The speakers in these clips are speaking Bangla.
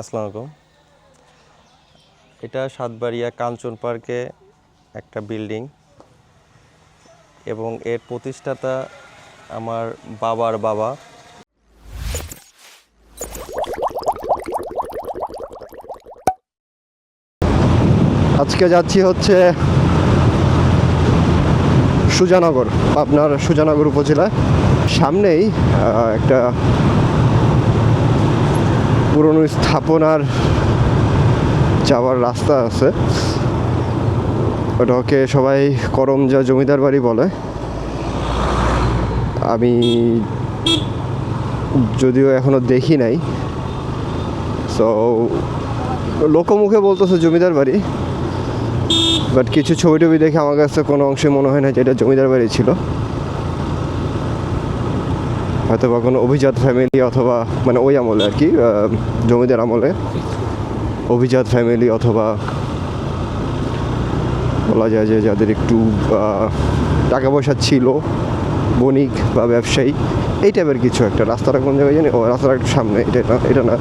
আসসালামু আলাইকুম। এটা সাতবাড়িয়া কাঞ্চন পার্কে একটা বিল্ডিং এবং এর প্রতিষ্ঠাতা আমার বাবার বাবা। আজকে যাচ্ছি হচ্ছে সুজানগর আপনার সুজানগর উপজেলায়। সামনেই একটা পুরনো স্থাপনার যাওয়ার রাস্তা আছে। ওটাকে সবাই করমজা জমিদার বাড়ি বলে। আমি যদিও এখনও দেখি নাই। সো লোকমুখে বলতেছে জমিদার বাড়ি। বাট কিছু ছবি টবি দেখে আমার কাছে কোনো অংশে মনে হয় না যে এটা জমিদার বাড়ি ছিল। হয়তো বা কোনো অভিজাত ফ্যামিলি অথবা মানে ওই আমলে আর কি জমিদার আমলে অভিজাত ফ্যামিলি অথবা বলা যায় যে যাদের একটু টাকা পয়সা ছিল, বণিক বা ব্যবসায়ী, এই টাইপের কিছু একটা। রাস্তাটা কোন জায়গায় জানি? ও, রাস্তাটা একটু সামনে, এটা না এটা না।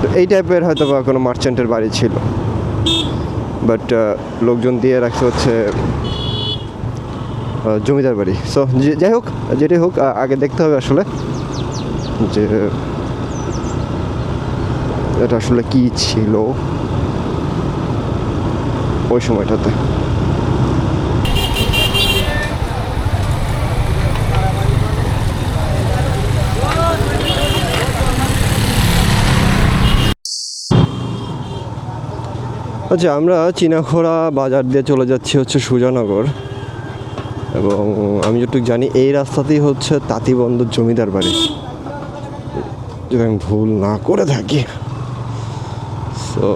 তো এই টাইপের হয়তো বা কোনো মার্চেন্টের বাড়ি ছিল। বাট লোকজন দিয়ে রাখছে হচ্ছে জমিদার বাড়ি। সো যাই হোক, যেটাই হোক আগে দেখতে হবে আসলে যে, এটা আসলে কি ছিল ওই সময়টাতে। আচ্ছা আমরা চিনাখোড়া বাজার দিয়ে চলে যাচ্ছি হচ্ছে সুজানগর। এবং আমি যতটুকু জানি, এই রাস্তাতেই হচ্ছে তাঁতিবন্দর জমিদার বাড়ি। যদি আমি ভুল না করে থাকি। সো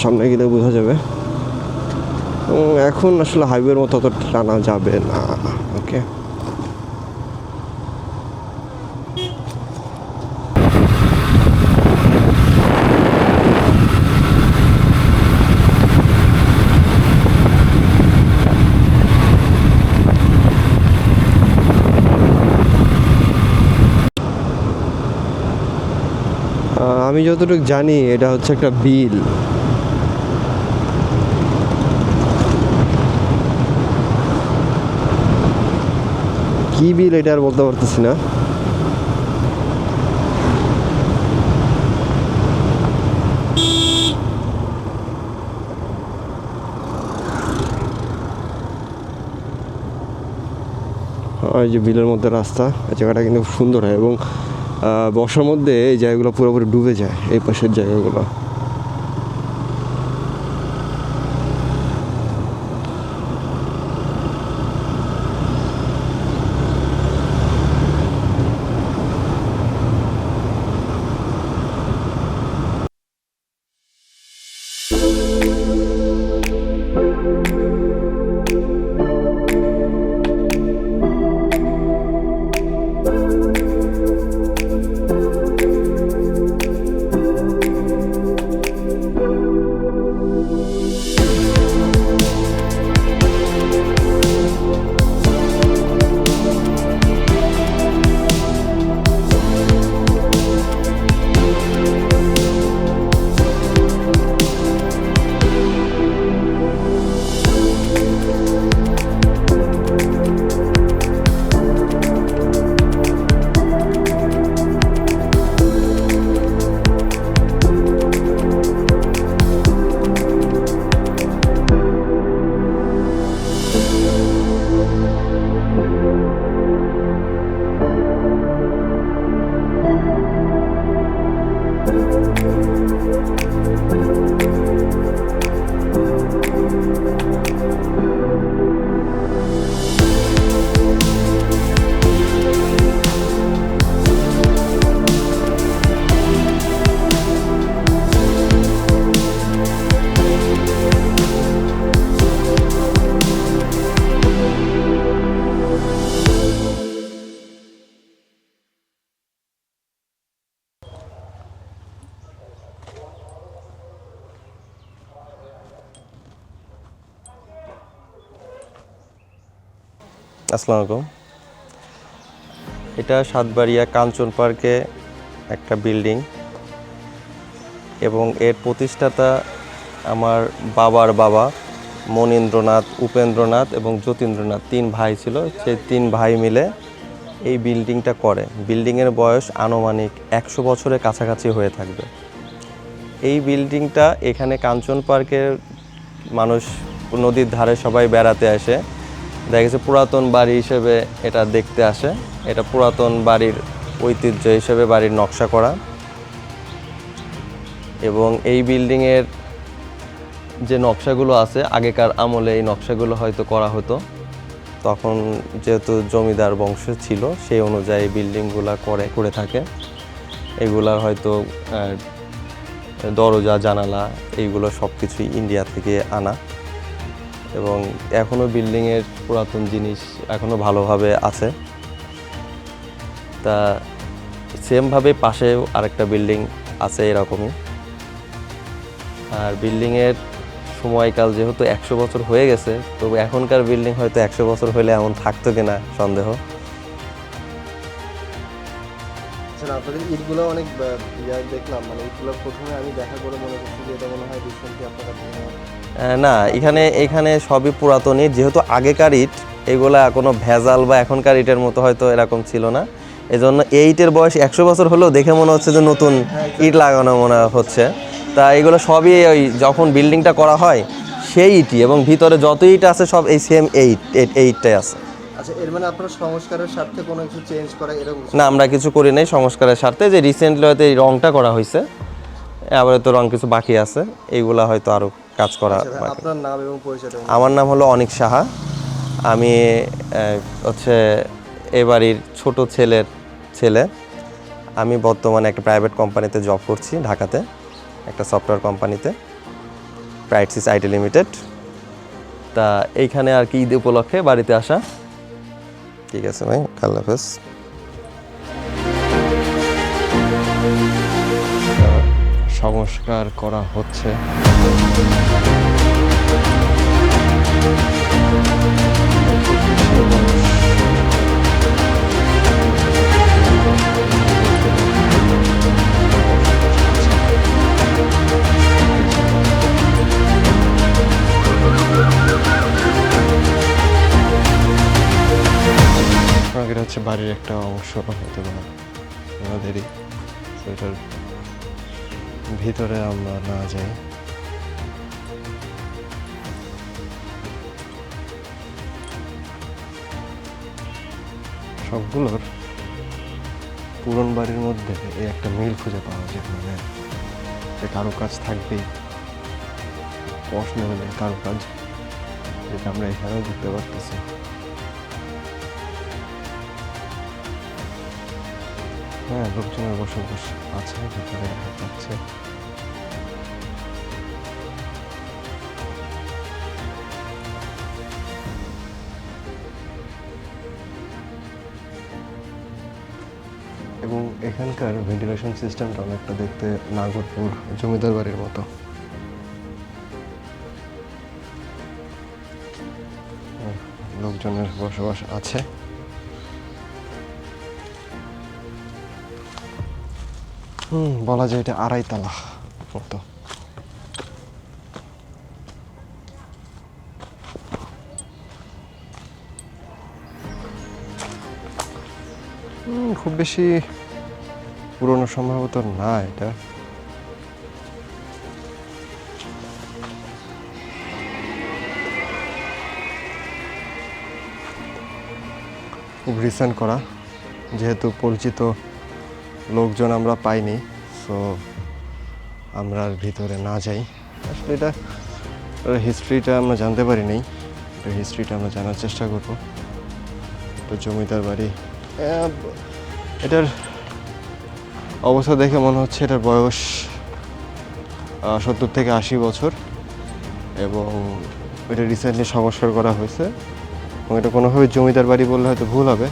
সামনে গেলে বোঝা যাবে। এখন আসলে হাইওয়ের মতো অত টানা যাবে না। আমি যতটুকু জানি, এটা হচ্ছে একটা বিল। কি বিল এটা আর বলতে পারতেছি না। ওই যে বিলের মধ্যে রাস্তা জায়গাটা কিন্তু খুব সুন্দর হয় এবং বর্ষার মধ্যে এই জায়গাগুলো পুরোপুরি ডুবে যায় এই পাশের জায়গাগুলো। আসসালামু আলাইকুম। এটা সাতবাড়িয়া কাঞ্চন পার্কে একটা বিল্ডিং এবং এর প্রতিষ্ঠাতা আমার বাবার বাবা মনীন্দ্রনাথ, উপেন্দ্রনাথ এবং যতীন্দ্রনাথ, তিন ভাই ছিল। সেই তিন ভাই মিলে এই বিল্ডিংটা করে। বিল্ডিংয়ের বয়স আনুমানিক একশো বছরের কাছাকাছি হয়ে থাকবে। এই বিল্ডিংটা এখানে কাঞ্চন পার্কের মানুষ নদীর ধারে সবাই বেড়াতে আসে। দেখা গেছে পুরাতন বাড়ি হিসেবে এটা দেখতে আসে। এটা পুরাতন বাড়ির ঐতিহ্য হিসেবে বাড়ির নকশা করা। এবং এই বিল্ডিংয়ের যে নকশাগুলো আছে, আগেকার আমলে এই নকশাগুলো হয়তো করা হতো। তখন যেহেতু জমিদার বংশ ছিল, সেই অনুযায়ী বিল্ডিংগুলো করে করে থাকে। এগুলার হয়তো দরজা, জানালা, এইগুলো সব কিছুই ইন্ডিয়া থেকে আনা। এবং এখনও বিল্ডিংয়ের পুরাতন জিনিস এখনও ভালোভাবে আছে। তা সেমভাবে পাশেও আরেকটা বিল্ডিং আছে এরকমই। আর বিল্ডিংয়ের সময়কাল যেহেতু একশো বছর হয়ে গেছে, তবু এখনকার বিল্ডিং হয়তো একশো বছর হলে এমন থাকতো কিনা সন্দেহ। আচ্ছা আপনাদের ইটগুলো অনেক আহ, ইয়া দেখলাম। মানে ইটগুলো প্রথমে আমি দেখা করে মনে করছি যে এটা মনে হয় রিসেন্টলি আপনারা না এখানে এখানে সবই পুরাতন ইট যেহেতু আগেকার ইট এগুলা কোনো ভেজাল বা এখনকার ইটের মতো হয়তো এরকম ছিল না। এজন্য এই ইটের বয়স একশো বছর হলেও দেখে মনে হচ্ছে যে নতুন ইট লাগানো মনে হচ্ছে। তা এগুলো সবই ওই যখন বিল্ডিংটা করা হয় সেই ইটই এবং ভিতরে যত ইট আছে সব এই সেম এইট এই ইটটাই আছে। আচ্ছা এর মানে আপনারা সংস্কারের স্বার্থে কোনো কিছু চেঞ্জ করা এরকম না আমরা কিছু করি নাই সংস্কারের স্বার্থে। যে রিসেন্টলি হয়তো এই রংটা করা হয়েছে আবার তো রং কিছু বাকি আছে এইগুলা হয়তো আরও কাজ করা আচ্ছা, আপনার নাম এবং পরিচয়টা আমার নাম হলো অনিক সাহা। আমি হচ্ছে এ বাড়ির ছোট ছেলের ছেলে। আমি বর্তমানে একটা প্রাইভেট কোম্পানিতে জব করছি ঢাকাতে একটা সফটওয়্যার কোম্পানিতে প্রাইটসিস আইটি লিমিটেড তা এইখানে আর কি ঈদ উপলক্ষে বাড়িতে আসা। ঠিক আছে ভাই আল্লাহ হাফেজ। সংস্কার করা হচ্ছে। হচ্ছে বাড়ির একটা অংশ হতে পারে। আমাদেরই তো এটার ভিতরে আমরা না যাই। সবগুলোর পুরন বাড়ির মধ্যে এই একটা মিল খুঁজে পাওয়া যায় মানে যে কারও কাজ থাকবেই। পশ লেভেলের কারও কাজ যেটা আমরা এখানেও দেখতে পারতেছি। হ্যাঁ লোকজনের বসবাস আছে, ভিতরে দেখা যাচ্ছে এবং এখানকার ভেন্টিলেশন সিস্টেমটা অনেকটা দেখতে নাগরপুর জমিদার বাড়ির মতো। লোকজনের বসবাস আছে। হুম, বলা যায় এটা আড়াই তালা মতো। খুব বেশি পুরনো সম্ভবত না এটা। খুব রিসেন্ট করা, যেহেতু পরিচিত লোকজন আমরা পাইনি সো আমরা আর ভিতরে না যাই। আসলে এটা হিস্ট্রিটা আমরা জানতে পারি নাই হিস্ট্রিটা আমরা জানার চেষ্টা করব। তো জমিদার বাড়ি এটার অবস্থা দেখে মনে হচ্ছে এটার বয়স সত্তর থেকে আশি বছর, এবং এটা রিসেন্টলি সংস্কার করা হয়েছে। এবং এটা কোনোভাবে জমিদার বাড়ি বললে হয়তো ভুল হবে,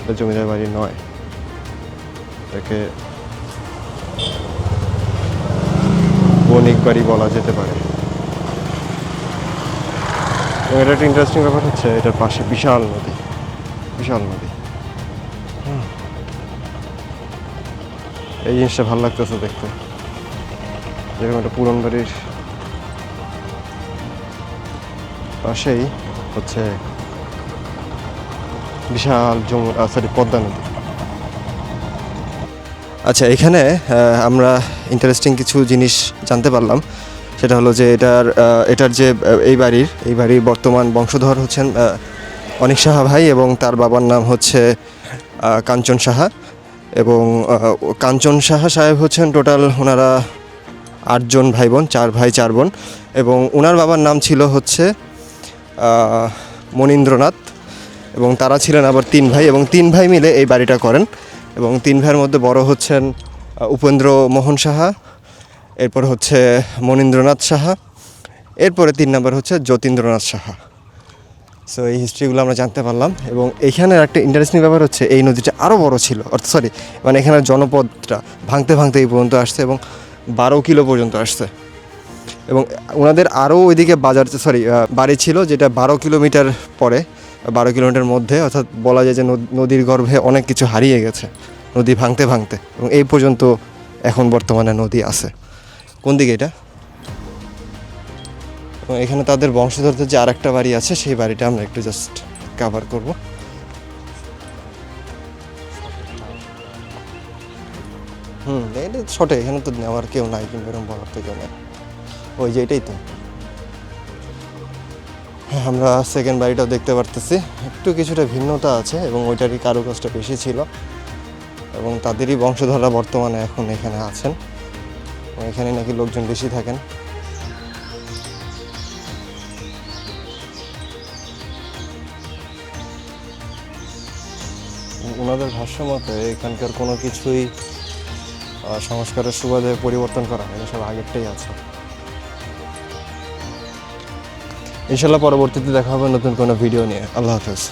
এটা জমিদার বাড়ি নয়। এটাকে বণিক বাড়ি বলা যেতে পারে। এটা একটা ইন্টারেস্টিং ব্যাপার হচ্ছে, এটার পাশে বিশাল নদী বিশাল নদী। এই জিনিসটা ভালো লাগতেছে দেখতে। যেরকম একটা পুরন বাড়ির পাশেই হচ্ছে বিশাল যমুনা সরি পদ্মা নদী। আচ্ছা এখানে আমরা ইন্টারেস্টিং কিছু জিনিস জানতে পারলাম। সেটা হলো যে এটার এটার যে এই বাড়ির এই বাড়ির বর্তমান বংশধর হচ্ছেন অনিক সাহা ভাই এবং তার বাবার নাম হচ্ছে কাঞ্চন সাহা। এবং কাঞ্চন সাহা সাহেব হচ্ছেন টোটাল ওনারা আটজন ভাই বোন চার ভাই, চার বোন। এবং ওনার বাবার নাম ছিল হচ্ছে মনীন্দ্রনাথ। এবং তারা ছিলেন আবার তিন ভাই এবং তিন ভাই মিলে এই বাড়িটা করেন। এবং তিন ভাইয়ের মধ্যে বড় হচ্ছেন উপেন্দ্র মোহন সাহা, এরপর হচ্ছে মনীন্দ্রনাথ সাহা, এরপরে তিন নম্বর হচ্ছে যতীন্দ্রনাথ সাহা। সো এই হিস্ট্রিগুলো আমরা জানতে পারলাম এবং এইখানে একটা ইন্টারেস্টিং ব্যাপার হচ্ছে, এই নদীটা আরও বড় ছিল। অর্থাৎ সরি মানে এখানে জনপদটা ভাঙতে ভাঙতে এই পর্যন্ত আসছে এবং বারো কিলো পর্যন্ত আসছে। এবং ওনাদের আরও ওইদিকে বাজার সরি বাড়ি ছিল যেটা বারো কিলোমিটার পরে। বারো কিলোমিটার মধ্যে, অর্থাৎ বলা যায় যে নদ- নদীর গর্ভে অনেক কিছু হারিয়ে গেছে, নদী ভাঙতে ভাঙতে। এবং এই পর্যন্ত এখন বর্তমানে নদী আছে। কোন দিকে এটা? এখানে তাদের বংশধরদের যে আরেকটা বাড়ি আছে, সেই বাড়িটা আমরা একটু জাস্ট কাভার করব। হুম এটা ছোটো এখানে তো নেওয়ার কেউ নাই কিন্তু এরকম বলার তো কেউ নেই। ওই যে এটাই তো। আমরা সেকেন্ড বাড়িটাও দেখতে পারতেছি। একটু কিছুটা ভিন্নতা আছে এবং ওইটারই কারুকাজটা বেশি ছিল এবং তাদেরই বংশধররা বর্তমানে এখন এখানে আছেন। এখানে নাকি লোকজন বেশি থাকেন। ওনাদের ভাষ্য মতে এখানকার কোনো কিছুই সংস্কারের সুবাদে পরিবর্তন করা হয়নি সব আগেরটাই আছে। ইনশাল্লাহ পরবর্তীতে দেখা হবে নতুন কোনো ভিডিও নিয়ে। আল্লাহ হাফেজ।